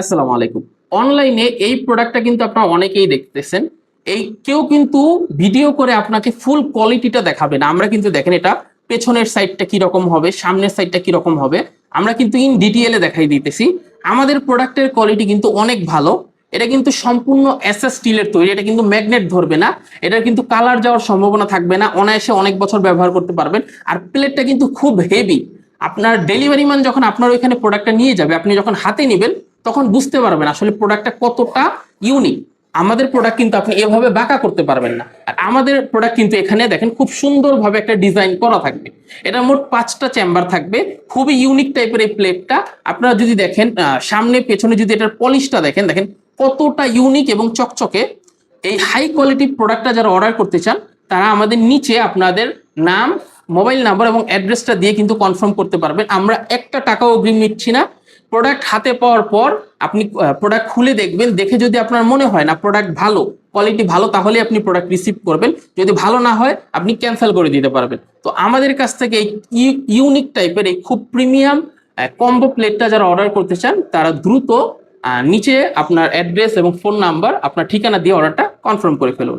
আসসালামু আলাইকুম। অনলাইনে এই প্রোডাক্টটা কিন্তু আপনারা অনেকেই দেখতেছেন। এই কেউ কিন্তু ভিডিও করে আপনাকে ফুল কোয়ালিটিটা দেখাবে না। আমরা কিন্তু দেখেন এটা পেছনের সাইডটা কি রকম হবে, সামনের সাইডটা কি রকম হবে। আমরা কিন্তু ইন ডিটেইলে দেখাই দিতেছি। আমাদের প্রোডাক্টের কোয়ালিটি কিন্তু অনেক ভালো। এটা কিন্তু সম্পূর্ণ এসএস স্টিলের তৈরি। এটা কিন্তু ম্যাগনেট ধরবে না। এটার কিন্তু কালার যাওয়ার সম্ভাবনা থাকবে না। অনায়াসে অনেক বছর ব্যবহার করতে পারবেন। আর প্লেটটা কিন্তু খুব হেভি আপনার ডেলিভারি ম্যান যখন আপনার ওইখানে প্রোডাক্টটা নিয়ে যাবে, আপনি যখন হাতে নেবেন তখন বুঝতে পারবেন আসলে প্রোডাক্টটা কতটা ইউনিক আমাদের প্রোডাক্ট কিন্তু আপনি এভাবে বাঁকা করতে পারবেন না। আর আমাদের প্রোডাক্ট কিন্তু এখানে দেখেন খুব সুন্দরভাবে একটা ডিজাইন করা থাকবে। এটা মোট পাঁচটা চেম্বার থাকবে। খুবই ইউনিক টাইপের এই প্লেটটা আপনারা যদি দেখেন সামনে, পেছনে যদি এটার পলিশটা দেখেন দেখেন কতটা ইউনিক এবং চকচকে। এই হাই কোয়ালিটি প্রোডাক্টটা যারা অর্ডার করতে চান, তারা আমাদের নিচে আপনাদের নাম মোবাইল নাম্বার এবং অ্যাড্রেসটা দিয়ে কিন্তু কনফার্ম করতে পারবেন। আমরা একটা টাকাও অগ্রিম নিচ্ছি না। প্রোডাক্ট হাতে পাওয়ার পর আপনি প্রোডাক্ট খুলে দেখবেন, দেখে যদি আপনার মনে হয় না প্রোডাক্ট ভালো কোয়ালিটি ভালো, তাহলে আপনি প্রোডাক্ট রিসিভ করবেন। যদি ভালো না হয়, আপনি ক্যান্সেল করে দিতে পারবেন। তো আমাদের কাছ থেকে এই ইউনিক টাইপের এই খুব প্রিমিয়াম কম্বো প্লেটটা যারা অর্ডার করতে চান, তারা দ্রুত নিচে আপনার অ্যাড্রেস এবং ফোন নাম্বার আপনার ঠিকানা দিয়ে অর্ডারটা কনফার্ম করে ফেলুন।